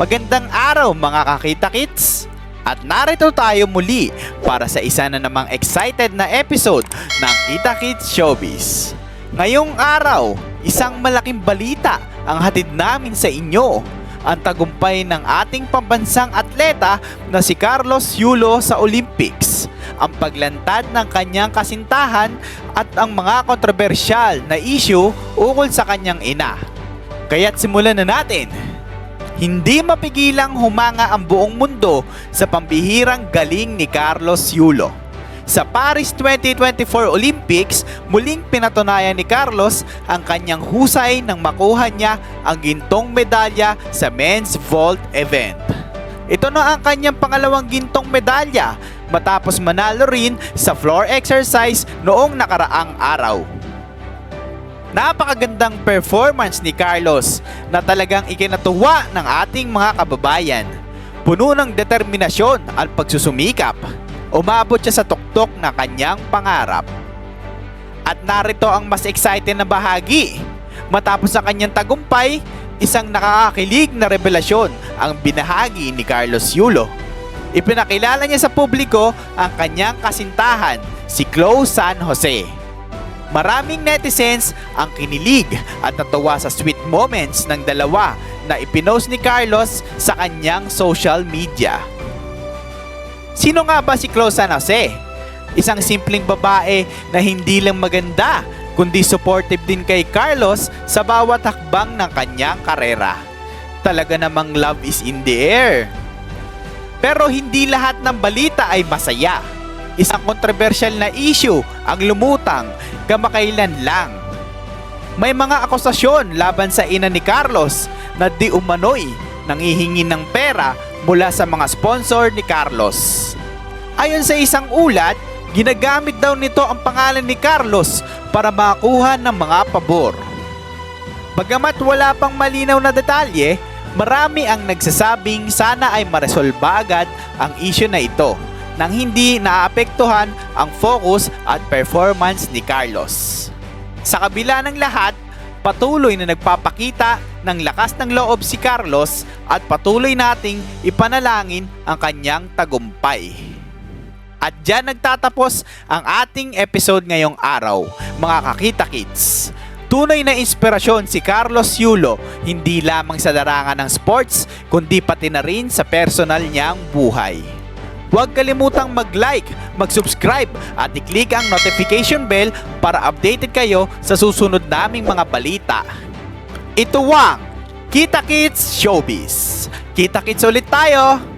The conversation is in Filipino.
Magandang araw mga kakita kits! At narito tayo muli para sa isa na namang excited na episode ng Kita Kids Showbiz. Ngayong araw, isang malaking balita ang hatid namin sa inyo. Ang tagumpay ng ating pambansang atleta na si Carlos Yulo sa Olympics. Ang paglantad ng kanyang kasintahan at ang mga kontrobersyal na issue ukol sa kanyang ina. Kaya't simulan na natin. Hindi mapigilang humanga ang buong mundo sa pambihirang galing ni Carlos Yulo. Sa Paris 2024 Olympics, muling pinatunayan ni Carlos ang kanyang husay nang makuha niya ang gintong medalya sa men's vault event. Ito na ang kanyang pangalawang gintong medalya matapos manalo rin sa floor exercise noong nakaraang araw. Napakagandang performance ni Carlos na talagang ikinatuwa ng ating mga kababayan. Puno ng determinasyon at pagsusumikap, umabot siya sa tuktok na kanyang pangarap. At narito ang mas exciting na bahagi. Matapos ang kanyang tagumpay, isang nakakakilig na revelasyon ang binahagi ni Carlos Yulo. Ipinakilala niya sa publiko ang kanyang kasintahan, si Chloe San Jose. Maraming netizens ang kinilig at natuwa sa sweet moments ng dalawa na ipinost ni Carlos sa kanyang social media. Sino nga ba si Chloe San? Isang simpleng babae na hindi lang maganda kundi supportive din kay Carlos sa bawat hakbang ng kanyang karera. Talaga namang love is in the air. Pero hindi lahat ng balita ay masaya. Isang kontrobersyal na issue ang lumutang kamakailan lang. May mga akusasyon laban sa ina ni Carlos na di umano'y nangihingi ng pera mula sa mga sponsor ni Carlos. Ayon sa isang ulat, ginagamit daw nito ang pangalan ni Carlos para makuha ng mga pabor. Bagamat wala pang malinaw na detalye, marami ang nagsasabing sana ay maresolba agad ang issue na ito nang hindi naapektuhan ang focus at performance ni Carlos. Sa kabila ng lahat, patuloy na nagpapakita ng lakas ng loob si Carlos at patuloy nating ipanalangin ang kanyang tagumpay. At dyan nagtatapos ang ating episode ngayong araw, mga kakita kids. Tunay na inspirasyon si Carlos Yulo hindi lamang sa larangan ng sports kundi pati na rin sa personal niyang buhay. Huwag kalimutang mag-like, mag-subscribe at i-click ang notification bell para updated kayo sa susunod naming mga balita. Ito ang Kita Kids Showbiz. Kita Kids ulit tayo!